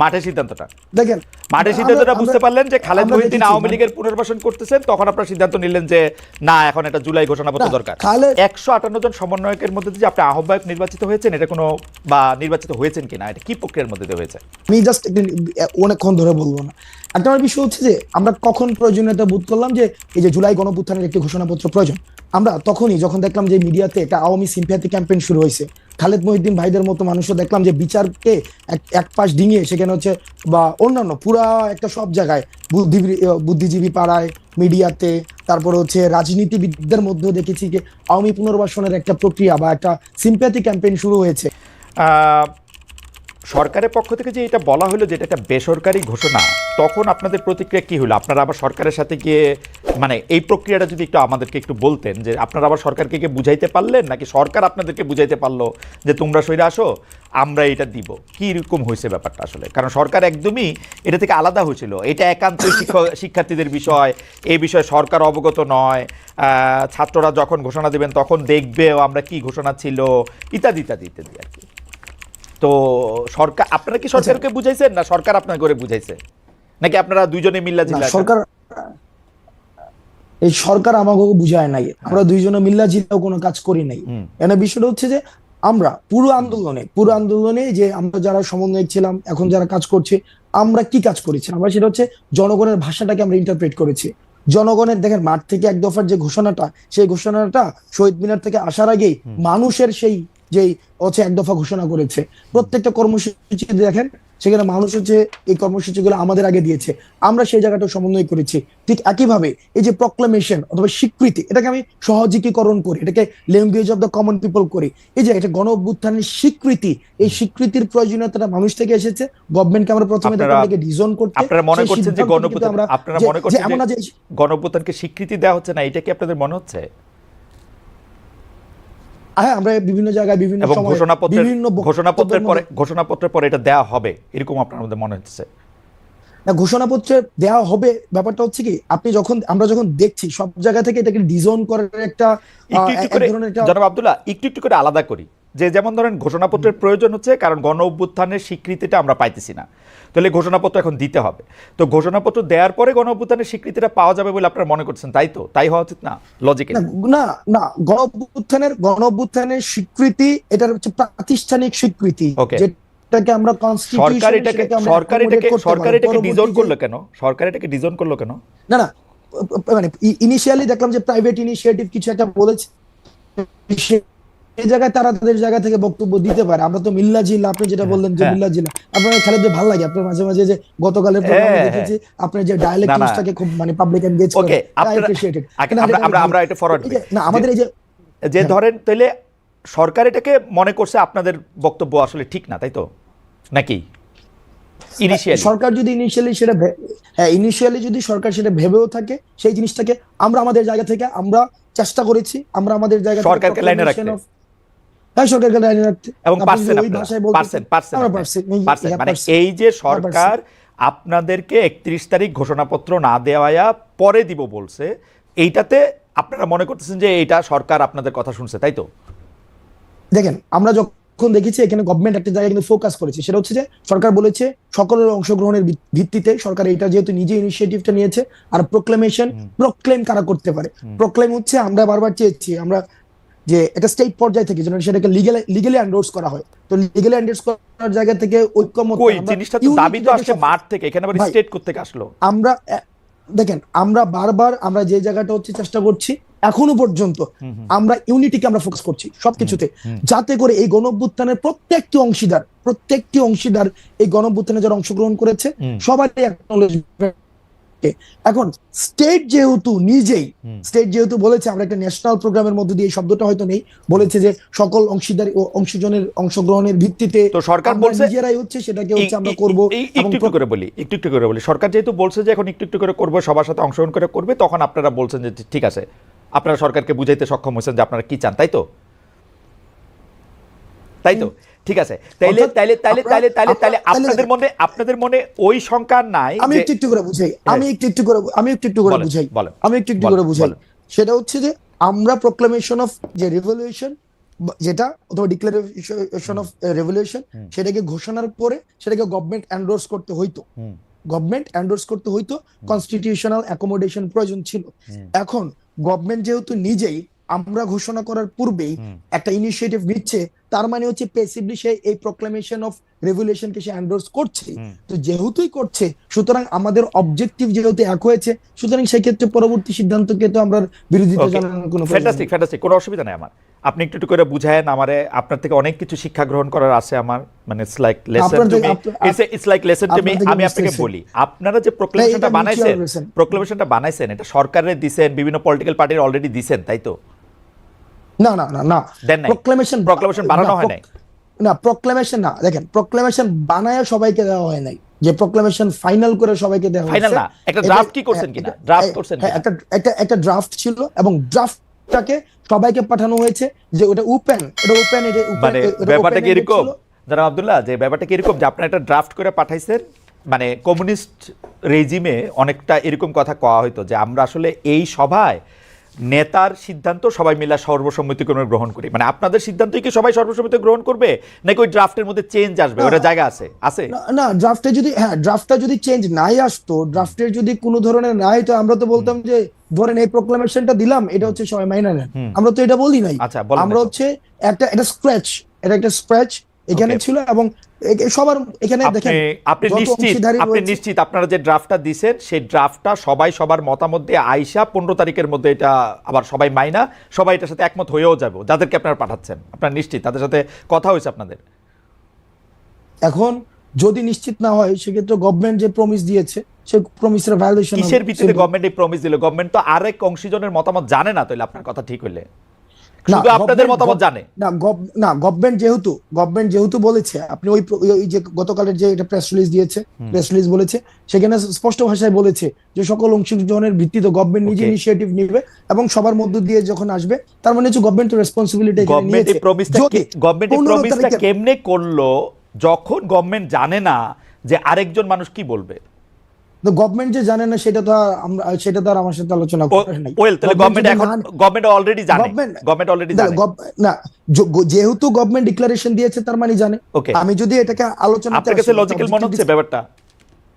মাঠের সিদ্ধান্তটা। দেখেন মাঠের সিদ্ধান্তটা বুঝতে পারলেন যে খালেদ মহিউদ্দিন আওয়ামী লীগের পুনর্বাসন করতেছেন তখন আপনারা সিদ্ধান্ত নিলেন যে না এখন এটা জুলাই ঘোষণাপত্র দরকার। একশো আটান্ন জন সমন্বয়কের মধ্যে দিয়ে আপনি আহ্বায়ক নির্বাচিত হয়েছেন এটা কোনো বা নির্বাচিত হয়েছেন কিনা এটা কি প্রক্রিয়ার মধ্যে হয়েছে? আমি জাস্ট অনেকক্ষণ ধরে বলব না। একটা আমার বিষয় হচ্ছে যে আমরা কখন প্রয়োজনীয়তা বোধ করলাম যে এই যে জুলাই গণপুত্থানের একটি ঘোষণাপত্র প্রয়োজন। আমরা তখনই যখন দেখলাম যে মিডিয়াতে একটা আওয়ামী সিম্প্যাথি ক্যাম্পেইন শুরু হয়েছে খালেদ মহিউদ্দিন ভাইদের মতো মানুষও দেখলাম যে বিচারকে এক এক পাশ ডিঙিয়ে সেখানে হচ্ছে বা অন্যান্য পুরা একটা সব জায়গায় বুদ্ধি বুদ্ধিজীবী পাড়ায়, মিডিয়াতে, তারপর হচ্ছে রাজনীতিবিদদের মধ্যেও দেখেছি যে আওয়ামী পুনর্বাসনের একটা প্রক্রিয়া বা একটা সিম্প্যাথি ক্যাম্পেইন শুরু হয়েছে। সরকারের পক্ষ থেকে যে এটা বলা হলো যে এটা একটা বেসরকারি ঘোষণা, তখন আপনাদের প্রতিক্রিয়া কি হলো? আপনারা আবার সরকারের সাথে গিয়ে মানে এই প্রক্রিয়াটা যদি একটু আমাদেরকে একটু বলতেন যে আপনারা আবার সরকারকে গিয়ে বুঝাইতে পারলেন, নাকি সরকার আপনাদেরকে বুঝাইতে পারল যে তোমরা সইরে আসো, আমরা এটা দিব? কি রকম হয়েছে ব্যাপারটা আসলে? কারণ সরকার একদমই এটা থেকে আলাদা হয়েছিল। এটা একান্ত শিক্ষার্থীদের বিষয়, এই বিষয়ে সরকার অবগত নয় ছাত্ররা যখন ঘোষণা দেবেন তখন দেখবেও আমরা কি ঘোষণা ছিল, ইত্যাদি ইত্যাদি ইত্যাদি আর কি। তো সরকার আপনারা কি সরকারকে বুঝাইছেন না সরকার আপনার করে বুঝাইছে? নাকি আপনারা দুইজনে মিল্লা জিল্লা সরকার এই সরকার আমাকে বুঝায় নাই। আমরা দুইজনে মিল্লা জিল্লাও কোনো কাজ করি নাই। এনে বিষয়টা হচ্ছে যে আমরা পুরো আন্দোলনে পুরো আন্দোলনে যে আমরা যারা সমন্বয়ক ছিলাম এখন যারা কাজ করছে আমরা কি কাজ করেছি? আমরা সেটা হচ্ছে জনগণের ভাষাটাকে আমরা ইন্টারপ্রেট করেছি। জনগণের দেখেন মাঠ থেকে এক দফার যে ঘোষণাটা সেই ঘোষণাটা শহীদ মিনার থেকে আসার আগেই মানুষের সেই যেই হচ্ছে এক দফা ঘোষণা করেছে। প্রত্যেকটা কর্মসূচি দেখেন সেখানে মানুষ হচ্ছে এই কর্মসূচিগুলো আমাদের আগে দিয়েছে। আমরা সেই জায়গাটা সমন্বয় করেছি। ঠিক একইভাবে এই যে প্রক্লামেশন অথবা স্বীকৃতি এটাকে আমি সহযোগীকরণ করি এটাকে language of the common people করি। এই যে এটা গণ অভ্যুত্থানের স্বীকৃতি এই স্বীকৃতির প্রয়োজনীয়তাটা মানুষ থেকে এসেছে গভর্নমেন্টকে আমরা প্রথমে তাদেরকে ডিজন করতে আপনারা মনে করছেন যে কিন্তু আপনারা যে- মনে যে করছেন এমন না যে যে গণপ্রজাতন্ত্রকে স্বীকৃতি দেওয়া হচ্ছে না এটা কি আপনাদের মনে হচ্ছে? হ্যাঁ আমরা বিভিন্ন জায়গায় বিভিন্ন ঘোষণাপত্রের বিভিন্ন ঘোষণাপত্রের পরে ঘোষণাপত্রের পরে এটা দেওয়া হবে এরকম আপনার মধ্যে মনে হচ্ছে? না ঘোষণাপত্রে দেওয়া হবে ব্যাপারটা হচ্ছে কি আপনি যখন আমরা যখন দেখছি সব জায়গা থেকে এটাকে ডিজন করার একটা এক করে ধরনের একটা জনাব আব্দুল্লাহ একটু একটু করে আলাদা করি। যে যেমন ধরেন ঘোষণাপত্রের প্রয়োজন হচ্ছে কারণ গণ অভ্যুত্থানের স্বীকৃতিটা আমরা পাইতেছি না। তাহলে ঘোষণাপত্র এখন দিতে হবে। তো ঘোষণাপত্র দেওয়ার পরে গণ অভ্যুত্থানের স্বীকৃতিটা পাওয়া যাবে বলে আপনারা মনে করছেন তাই তো? তাই হওয়া উচিত না? লজিকে না না গণ অভ্যুত্থানের গণ অভ্যুত্থানের স্বীকৃতি এটার হচ্ছে প্রাতিষ্ঠানিক স্বীকৃতি. যেটাকে আমরা সরকার এটাকে সরকার এটাকে সরকার এটাকে করল কেন? সরকার এটাকে ডিজাইন করল কেন? না না মানে ইনিশিয়ালি দেখলাম যে প্রাইভেট ইনিশিয়েটিভ কিছু একটা বলেছে এই জায়গায় তারা তাদের জায়গা থেকে বক্তব্য দিতে পারে। আমরা তো মিল্লা জিল্লা আপনি যেটা বললেন যে হ্যাঁ। মিল্লা জিল্লা আপনার খালেদ ভালো লাগে? আপনার মাঝে মাঝে যে গতকালের প্রোগ্রামে হ্যাঁ, দেখেছি আপনার যে ডায়ালেক্ট। ইউজটাকে খুব মানে পাবলিক এনগেজ করে। আপনারা অ্যাপ্রিশিয়েটেড আগে- আমরা আমরা এটা ফরওয়ার্ড না আমাদের এই যে যে ধরেন তাহলে সরকার এটাকে মনে করছে আপনাদের বক্তব্য আসলে ঠিক না তাই তো? নাকি? ইনিশিয়ালি সরকার যদি ইনিশিয়ালি সেটা হ্যাঁ ইনিশিয়ালি যদি সরকার সেটা ভেবেও থাকে সেই জিনিসটাকে আমরা আমাদের জায়গা থেকে আমরা চেষ্টা করেছি। আমরা আমাদের জায়গা থেকে সরকারকে লাইনে রাখতে। সরকারকে লাইনে রাখতে এবং পারছেন পারছেন পারছেন মানে এই যে সরকার আপনাদেরকে একত্রিশ তারিখ ঘোষণাপত্র না দেওয়া পরে দিব বলছে এইটাতে আপনারা মনে করতেছেন যে এটা সরকার আপনাদের কথা শুনছে তাই তো? দেখেন আমরা যখন দেখেছি এখানে গভর্নমেন্ট একটা জায়গায় কিন্তু ফোকাস করেছে সেটা হচ্ছে যে সরকার বলেছে সকলের অংশগ্রহণের ভিত্তিতে সরকার এটা যেহেতু নিজে ইনিশিয়েটিভটা নিয়েছে আর প্রোক্লেমেশন প্রোক্লেম কারা করতে পারে? প্রোক্লেম হচ্ছে আমরা বারবার চেয়েছি আমরা যে একটা স্টেট পর্যায় থেকে যেন সেটাকে লিগেল লিগেলি এন্ডোর্স করা হয়। তো লিগেলি এন্ডোর্স করার জায়গা থেকে ঐক্যমত কই? জিনিসটা তো দাবি তো আসছে মাঠ থেকে এখানে আবার স্টেট করতে আসলো? আমরা দেখেন আমরা বারবার আমরা যে জায়গাটা হচ্ছে চেষ্টা করছি এখনও পর্যন্ত আমরা ইউনিটিকে আমরা ফোকাস করছি সবকিছুতে। যাতে করে এই গণ অভ্যুত্থানের প্রত্যেকটি অংশীদার প্রত্যেকটি অংশীদার এই গণ অভ্যুত্থানে যারা অংশগ্রহণ করেছে হুম। সবারই acknowledgement এখন স্টেট যেহেতু নিজেই স্টেট যেহেতু বলেছে আমরা একটা ন্যাশনাল প্রোগ্রামের মধ্যে দিয়ে শব্দটা হয়তো নেই বলেছে যে সকল অংশীদার ও অংশজনের অংশগ্রহণের ভিত্তিতে তো সরকার বলছে- নিজেরাই হচ্ছে সেটাকে হচ্ছে আমরা করব একটু একটু করে বলি একটু একটু করে বলি। সরকার যেহেতু বলছে যে এখন একটু একটু করে করবে সবার সাথে অংশগ্রহণ করে করবে তখন আপনারা বলছেন যে ঠিক আছে। আপনারা সরকারকে বুঝাইতে সক্ষম হয়েছেন যে আপনারা কি চান তাই তো? তাই তো? ঠিক আছে? তাইলে তাইলে তাইলে তাইলে তাইলে তাইলে আপনাদের মনে আপনাদের মনে ওই সংখ্যা নাই আমি একটু একটু করে বুঝাই। আমি একটু একটু করে আমি একটু একটু করে বুঝাই। আমি একটু একটু করে বুঝাই। সেটা হচ্ছে যে আমরা প্রোক্লামেশন অফ যে রিভলিউশন যেটা অথবা ডিক্লারেশন অফ রেভলিউশন সেটাকে ঘোষণার পরে সেটাকে গভর্নমেন্ট এন্ডোর্স করতে হইতো। গভর্নমেন্ট এন্ডোর্স করতে হইতো। কনস্টিটিউশনাল অ্যাকোমোডেশন প্রয়োজন ছিল। এখন গভর্নমেন্ট যেহেতু নিজেই আমরা ঘোষণা করার পূর্বেই একটা ইনিশিয়েটিভ নিচ্ছে তার মানে হচ্ছে পেসিভলি সে এই প্রোক্লামেশন অফ রেভুলেশনকে সে এন্ডোর্স করছে। তো যেহেতুই করছে সুতরাং আমাদের অবজেক্টিভ যেহেতু এক হয়েছে সুতরাং সেক্ষেত্রে পরবর্তী সিদ্ধান্তকে তো আমরা বিরোধিতা. জানানোর কোনো ফ্যান্টাস্টিক ফ্যান্টাস্টিক কোনো অসুবিধা নেই আমার। আপনি একটু একটু করে বুঝায়েন আমারে আপনার থেকে অনেক কিছু শিক্ষা গ্রহণ করার আছে আমার। মানে it's like lesson to me it's like lesson to me আমি আপনাকে বলি আপনারা যে প্রোক্লেমেশনটা বানাইছেন। প্রোক্লেমেশনটা বানাইছেন এটা সরকারের দিছেন বিভিন্ন পলিটিক্যাল পার্টির অলরেডি দিছেন তাই তো? না না না না। বানানো হয় নাই। না প্রোক্লামেশন না দেখেন প্রোক্লামেশন বানায় সবাইকে দেওয়া হয় নাই যে প্রোক্লামেশন ফাইনাল করে সবাইকে দেওয়া হয়েছে। না, একটা draft কি করছেন হ্যাঁ, কিনা? এটা- Draft করছেন হ্যাঁ, একটা একটা একটা ড্রাফট ছিল এবং ড্রাফটটাকে সবাইকে পাঠানো হয়েছে যে ওটা ওপেন এটা ওপেন এটা মানে ব্যাপারটা কি এরকম। আব্দুল্লাহ যে ব্যাপারটা কি এরকম যে আপনারা একটা ড্রাফট করে পাঠাইছেন মানে কমিউনিস্ট রেজিমে অনেকটা এরকম কথা কওয়া হইতো যে আমরা আসলে এই সভায় নেতার সিদ্ধান্ত সবাই মিলে সর্বসম্মতিক্রমে গ্রহণ করি। মানে আপনাদের সিদ্ধান্তই কি সবাই সর্বসম্মতি গ্রহণ করবে? নাকি ওই ড্রাফটের মধ্যে চেঞ্জ আসবে? ওটা জায়গা আছে? আছে? না, না ড্রাফটে যদি হ্যাঁ ড্রাফটটা যদি চেঞ্জ নাই আসতো ড্রাফটের যদি কোনো ধরনের নাই তো আমরা তো বলতাম যে ধরেন এই প্রোক্লামেশনটা দিলাম এটা হচ্ছে সবাই মাইনা নেন আমরা তো এটা বলি নাই। আচ্ছা, আমরা হচ্ছে একটা এটা স্ক্র্যাচ এটা একটা স্ক্র্যাচ এখানে ছিল এবং সবার এখানে দেখেন আপনি নিশ্চিত আপনি নিশ্চিত আপনারা যে ড্রাফটটা দিছেন সেই ড্রাফটটা সবাই সবার মতামত দিয়ে আইসা পনেরো তারিখের মধ্যে এটা আবার সবাই মাইনা সবাই এটার সাথে একমত হয়েও যাব যাদেরকে আপনারা পাঠাচ্ছেন। আপনারা নিশ্চিত তাদের সাথে কথা হয়েছে আপনাদের? এখন যদি নিশ্চিত না হয় সেক্ষেত্রে গভর্নমেন্ট যে প্রমিস দিয়েছে সে প্রমিসের ভায়োলেশন কিসের ভিত্তিতে গভর্নমেন্ট এই প্রমিস দিল? গভর্নমেন্ট তো আরেক অংশীজনের মতামত জানে না তাহলে আপনার কথা ঠিক হইলে। শুধু আপনাদের মতামত জানে। না না গভর্নমেন্ট যেহেতু গভর্নমেন্ট যেহেতু বলেছে আপনি ওই ওই যে গতকালের যে এটা প্রেস রিলিজ দিয়েছে প্রেস রিলিজ বলেছে সেখানে স্পষ্ট ভাষায় বলেছে যে সকল অংশগ্রহণের ভিত্তিতে গভর্নমেন্ট নিজে. ইনিশিয়েটিভ নিবে এবং সবার মধ্য দিয়ে যখন আসবে তার মানে হচ্ছে গভর্নমেন্ট রেসপন্সিবিলিটি গভর্নমেন্ট এই প্রমিসটা গভর্নমেন্ট এই প্রমিসটা কেমনে করল যখন গভর্নমেন্ট জানে না যে আরেকজন মানুষ কি বলবে? গভর্নমেন্ট যে জানে না সেটা তো আমরা সেটা তো আর আমার সাথে আলোচনা করে নাই। ওয়েল তাহলে গভর্নমেন্ট এখন না- গভর্নমেন্ট অলরেডি জানে। গভর্নমেন্ট অলরেডি জানে। না যেহেতু গভর্নমেন্ট ডিক্লারেশন দিয়েছে তার মানে জানে. আমি যদি এটাকে আলোচনা আপনার কাছে লজিক্যাল মনে হচ্ছে ব্যাপারটা?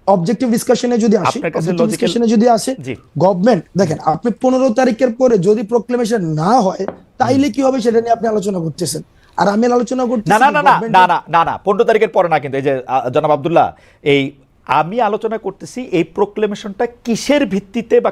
অবজেক্টিভ ডিসকাশনে যদি আসে অবজেক্টিভ ডিসকাশনে যদি আসে। গভর্নমেন্ট দেখেন আপনি পনেরো তারিখের পরে যদি প্রোক্লেমেশন না হয় তাইলে কি হবে সেটা নিয়ে আপনি আলোচনা করতেছেন? আর আমি আলোচনা করতেছি না না না না না না না পনেরো তারিখের পরে না কিন্তু এই যে জনাব আব্দুল্লাহ এই আমি আলোচনা করতেছি এই প্রোক্লেমেশনটা কিসের ভিত্তিতে বা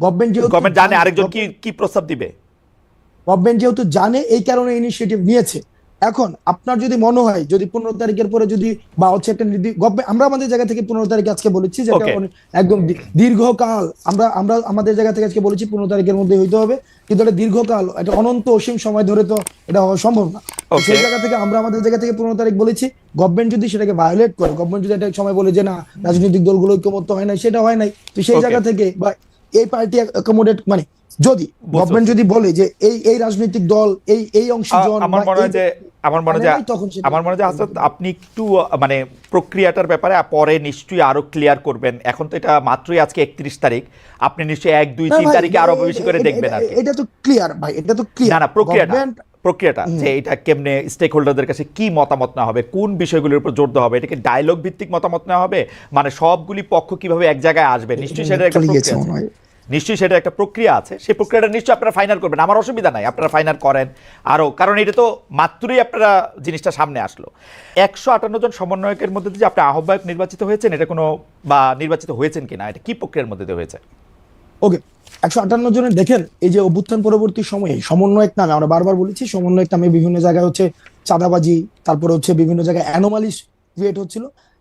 গভর্নমেন্ট যেহেতু গভর্নমেন্ট জানে আরেকজন কি কি প্রস্তাব দিবে। গভর্নমেন্ট যেহেতু জানে এই কারণে ইনিশিয়েটিভ নিয়েছে। এখন আপনার যদি মনে হয় যদি পনেরো তারিখের পরে যদি বা হচ্ছে একটা আমরা আমাদের জায়গা থেকে পনেরো তারিখ আজকে বলেছি যে একদম দীর্ঘকাল আমরা আমরা আমাদের জায়গা থেকে আজকে বলেছি পনেরো তারিখের মধ্যে হইতে হবে। কিন্তু এটা দীর্ঘকাল এটা অনন্ত অসীম সময় ধরে তো এটা হওয়া সম্ভব না। সেই জায়গা থেকে আমরা আমাদের জায়গা থেকে পনেরো তারিখ বলেছি গভর্নমেন্ট যদি সেটাকে ভায়োলেট করে গভর্নমেন্ট যদি একটা সময় বলে যে না রাজনৈতিক দলগুলো ঐক্যমত্য হয় না সেটা হয় নাই। তো সেই জায়গা থেকে বা এই পার্টি অ্যাকোমোডেট মানে যদি গভর্নমেন্ট যদি বলে যে এই এই রাজনৈতিক দল এই এই অংশীজন আমার মনে হয় যে আমার মনে হয় যে মানে সেটা- আমার মনে হয় যে আপনি একটু মানে প্রক্রিয়াটার ব্যাপারে পরে নিশ্চয়ই আরও ক্লিয়ার করবেন। এখন তো এটা মাত্রই আজকে একত্রিশ তারিখ। আপনি নিশ্চয়ই এক দুই তিন তারিখে আরও বেশি করে দেখবেন আর এটা তো ক্লিয়ার ভাই এটা তো ক্লিয়ার না না প্রক্রিয়াটা। প্রক্রিয়াটা যে এটা কেমনে স্টেক হোল্ডারদের কাছে কি মতামত নেওয়া হবে কোন বিষয়গুলোর উপর জোর দেওয়া হবে এটাকে ডায়লগ ভিত্তিক মতামত নেওয়া হবে মানে সবগুলি পক্ষ কীভাবে এক জায়গায় আসবে নিশ্চয়ই সেটা একটা প্রক্রিয়া আছে। নিশ্চয়ই সেটা একটা প্রক্রিয়া আছে সেই প্রক্রিয়াটা নিশ্চয়ই আপনারা ফাইনাল করবেন আমার অসুবিধা নাই আপনারা ফাইনাল করেন। আরও কারণ এটা তো মাত্রই আপনারা জিনিসটা সামনে আসলো। একশো আটান্ন জন সমন্বয়কের মধ্যে যে আপনি আহ্বায়ক নির্বাচিত হয়েছেন এটা কোনো বা নির্বাচিত হয়েছেন কিনা এটা কি প্রক্রিয়ার মধ্যে দিয়ে হয়েছে? ওকে একশো আটান্ন জনের দেখেন, এই যে অভ্যুত্থান পরবর্তী সময়ে, সমন্বয়ক নামে, আমরা বারবার বলেছি, সমন্বয়ক নামে বিভিন্ন জায়গায় হচ্ছে চাঁদাবাজি, তারপরে হচ্ছে বিভিন্ন জায়গায় অ্যানোমালিস ক্রিয়েট হচ্ছিল।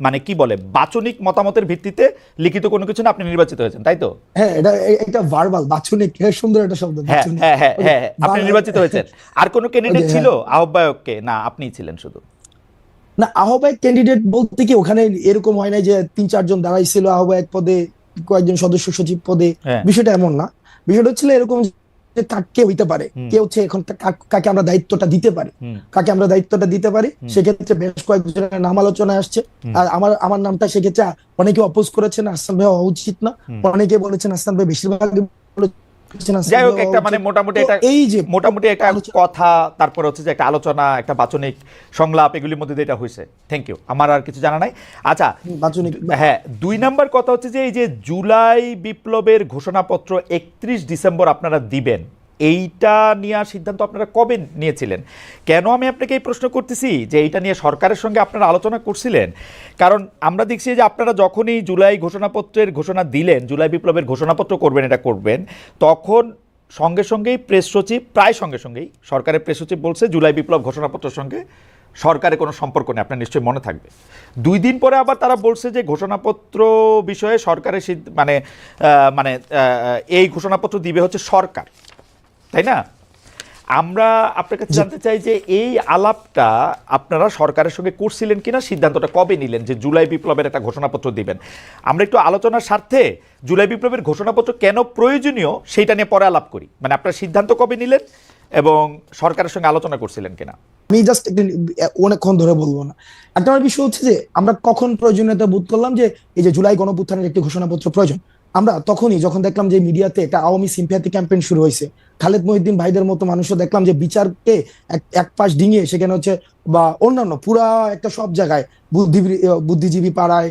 মানে কি বলে বাচনিক মতামতের ভিত্তিতে লিখিত কোনো কিছু না আপনি নির্বাচিত হয়েছেন তাই তো? হ্যাঁ এটা এটা ভার্বাল বাচনিক হ্যাঁ, সুন্দর একটা শব্দ হ্যাঁ হ্যাঁ আপনি নির্বাচিত হয়েছেন। আর কোনো ক্যান্ডিডেট ছিল? আহ্বায়ককে? না আপনিই ছিলেন শুধু। না আহ্বায়ক ক্যান্ডিডেট বলতে কি ওখানে এরকম হয় না যে তিন চারজন দাঁড়াইছিল আহ্বায়ক পদে কয়েকজন সদস্য সচিব পদে। বিষয়টা এমন না। বিষয়টা হচ্ছিল এরকম কা- হইতে পারে। কে হচ্ছে এখন কাকে আমরা দায়িত্বটা দিতে পারি। কাকে আমরা দায়িত্বটা দিতে পারি সেক্ষেত্রে বেশ কয়েকজনের নাম আলোচনায় আসছে। আর আমার আমার নামটা সেক্ষেত্রে অনেকে অপোজ করেছেন আসলাম ভাই হওয়া উচিত না। অনেকে বলেছেন আসলাম ভাই বেশিরভাগ যাই হোক একটা মানে মোটামুটি একটা এই যে মোটামুটি একটা কথা তারপর হচ্ছে যে একটা আলোচনা একটা বাচনিক সংলাপ এগুলির মধ্যে দিয়ে এটা হয়েছে। থ্যাংক ইউ আমার আর কিছু জানা নাই। আচ্ছা বাচনিক হ্যাঁ দুই নাম্বার কথা হচ্ছে যে এই যে জুলাই বিপ্লবের ঘোষণাপত্র একত্রিশ ডিসেম্বর আপনারা দিবেন এইটা নেওয়ার সিদ্ধান্ত আপনারা কবে নিয়েছিলেন? কেন আমি আপনাকে এই প্রশ্ন করতেছি যে এইটা নিয়ে সরকারের সঙ্গে আপনারা আলোচনা করছিলেন? কারণ আমরা দেখছি যে আপনারা যখনই জুলাই ঘোষণাপত্রের ঘোষণা দিলেন, জুলাই বিপ্লবের ঘোষণাপত্র করবেন, এটা করবেন, তখন সঙ্গে সঙ্গেই প্রেস সচিব, প্রায় সঙ্গে সঙ্গেই সরকারের প্রেস সচিব বলছে, জুলাই বিপ্লব ঘোষণাপত্রের সঙ্গে সরকারের কোনো সম্পর্ক নেই, আপনার নিশ্চয়ই মনে থাকবে। দুই দিন পরে আবার তারা বলছে যে ঘোষণাপত্র বিষয়ে সরকারের মানে মানে এই ঘোষণাপত্র দিবে হচ্ছে সরকার। তাই না? আমরা আপনার কাছে জানতে চাই যে এই আলাপটা আপনারা সরকারের সঙ্গে করছিলেন কিনা সিদ্ধান্তটা কবে নিলেন যে জুলাই বিপ্লবের একটা ঘোষণাপত্র দিবেন? আমরা একটু আলোচনার স্বার্থে জুলাই বিপ্লবের ঘোষণাপত্র কেন প্রয়োজনীয় সেইটা নিয়ে পরে আলাপ করি। মানে আপনার সিদ্ধান্ত কবে নিলেন এবং সরকারের সঙ্গে আলোচনা করছিলেন কিনা? আমি জাস্ট অনেকক্ষণ ধরে বলব না। একটা আমার বিষয় হচ্ছে যে আমরা কখন প্রয়োজনীয়তা বোধ করলাম যে এই যে জুলাই গণপুত্থানের একটি ঘোষণাপত্র প্রয়োজন। আমরা তখনই যখন দেখলাম যে মিডিয়াতে একটা আওয়ামী সিম্পিয়াতি ক্যাম্পেইন শুরু হয়েছে, খালেদ মহিউদ্দিন ভাইদের মতো মানুষও দেখলাম যে বিচারকে এক এক পাশ ডিঙিয়ে সেখানে হচ্ছে বা অন্যান্য পুরা একটা সব জায়গায় বুদ্ধি বুদ্ধিজীবী পাড়ায়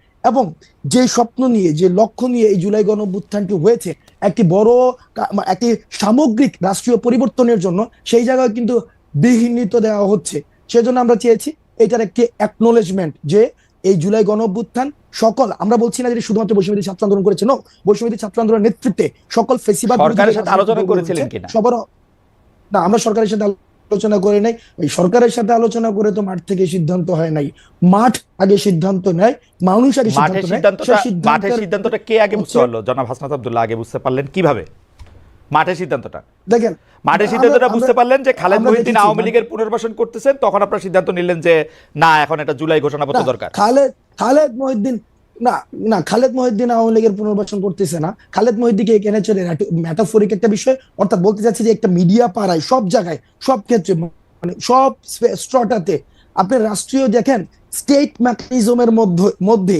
এবং যে স্বপ্ন নিয়ে যে লক্ষ্য নিয়ে এই জুলাই গণ অভ্যুত্থানটি হয়েছে একটি বড় একটি সামগ্রিক রাষ্ট্রীয় পরিবর্তনের জন্য সেই জায়গায় কিন্তু বিহীনিত দেওয়া হচ্ছে সেজন্য আমরা চেয়েছি এটার একটি অ্যাকনোলেজমেন্ট যে এই জুলাই গণ অভ্যুত্থান সকল আমরা বলছি না যে শুধুমাত্র বৈষম্যদী ছাত্র আন্দোলন করেছে নো বৈষম্যদী ছাত্র আন্দোলনের নেতৃত্বে সকল ফেসিবাদ সরকারের সাথে আলোচনা করেছিলেন কিনা? সবার না আমরা সরকারের সাথে আলোচনা করে নাই ওই সরকারের সাথে আলোচনা করে তো মাঠ থেকে সিদ্ধান্ত হয় নাই। মাঠ আগে সিদ্ধান্ত নেয় মানুষ আগে সিদ্ধান্ত মাঠের সিদ্ধান্তটা কে আগে বুঝতে পারল জনাব হাসনাত আব্দুল্লাহ আগে বুঝতে পারলেন কীভাবে? মাঠের সিদ্ধান্তটা। দেখেন মাঠের সিদ্ধান্তটা বুঝতে পারলেন যে খালেদ মহিউদ্দিন আওয়ামী লীগের পুনর্বাসন করতেছেন তখন আপনারা সিদ্ধান্ত নিলেন যে না এখন এটা জুলাই ঘোষণাপত্র না, দরকার। খালেদ খালেদ মহিউদ্দিন না না, খালেদ মহিউদ্দিন আওয়ামী লীগের পুনর্বাসন করতেছে না। খালেদ মহিউদ্দিনকে এখানে চলে ম্যাটাফোরিক একটা বিষয়, অর্থাৎ বলতে চাচ্ছি যে একটা মিডিয়া পাড়ায়, সব জায়গায়, সব ক্ষেত্রে মানে সব স্ট্রটাতে, আপনি রাষ্ট্রীয় দেখেন স্টেট ম্যাকানিজমের মধ্যে মধ্যে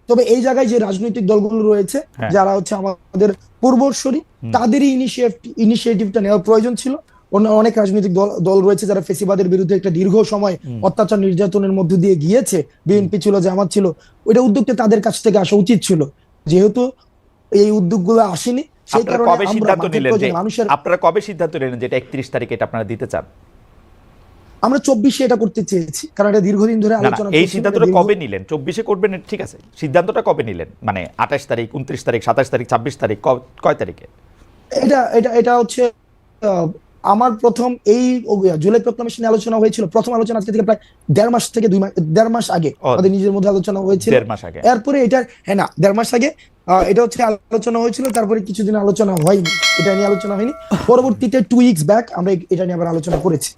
তবে এই জায়গায় যে রাজনৈতিক দলগুলো রয়েছে হ্যাঁ। যারা হচ্ছে আমাদের পূর্বসরী তাদেরই ইনিশিয়েটিভটা নেওয়ার প্রয়োজন ছিল। অন্য অনেক রাজনৈতিক দল দল রয়েছে যারা ফেসিবাদের বিরুদ্ধে একটা দীর্ঘ সময় অত্যাচার নির্যাতনের মধ্য দিয়ে গিয়েছে। বিএনপি ছিল জামাত ছিল। ওইটা উদ্যোগটা তাদের কাছ থেকে আসা উচিত ছিল। যেহেতু এই উদ্যোগগুলো আসেনি সেই কারণে কবে আমরা সিদ্ধান্ত নিলেন যে মানুষের আপনারা কবে সিদ্ধান্ত নিলেন যে এটা একত্রিশ তারিখে এটা আপনারা দিতে চান? আমরা চব্বিশে এটা করতে চেয়েছি কারণ এটা দীর্ঘদিন ধরে আলোচনা এই সিদ্ধান্তটা কবে নিলেন? চব্বিশে করবেন ঠিক আছে। সিদ্ধান্তটা কবে নিলেন? মানে আঠাশ তারিখ উনত্রিশ তারিখ সাতাশ তারিখ ছাব্বিশ তারিখ কয় তারিখে? এটা এটা এটা হচ্ছে আমার প্রথম এই জুলাই প্রোক্লামেশনে আলোচনা হয়েছিল। প্রথম আলোচনা আজকে থেকে প্রায় দেড় মাস থেকে দুই মাস দেড় মাস আগে। আমাদের নিজের মধ্যে আলোচনা হয়েছিল। দেড় মাস আগে। এরপরে এটা হ্যাঁ না দেড় মাস আগে এটা হচ্ছে আলোচনা হয়েছিল তারপরে কিছুদিন আলোচনা হয়নি এটা নিয়ে আলোচনা হয়নি। পরবর্তীতে টু উইকস ব্যাক আমরা এটা নিয়ে আবার আলোচনা করেছি।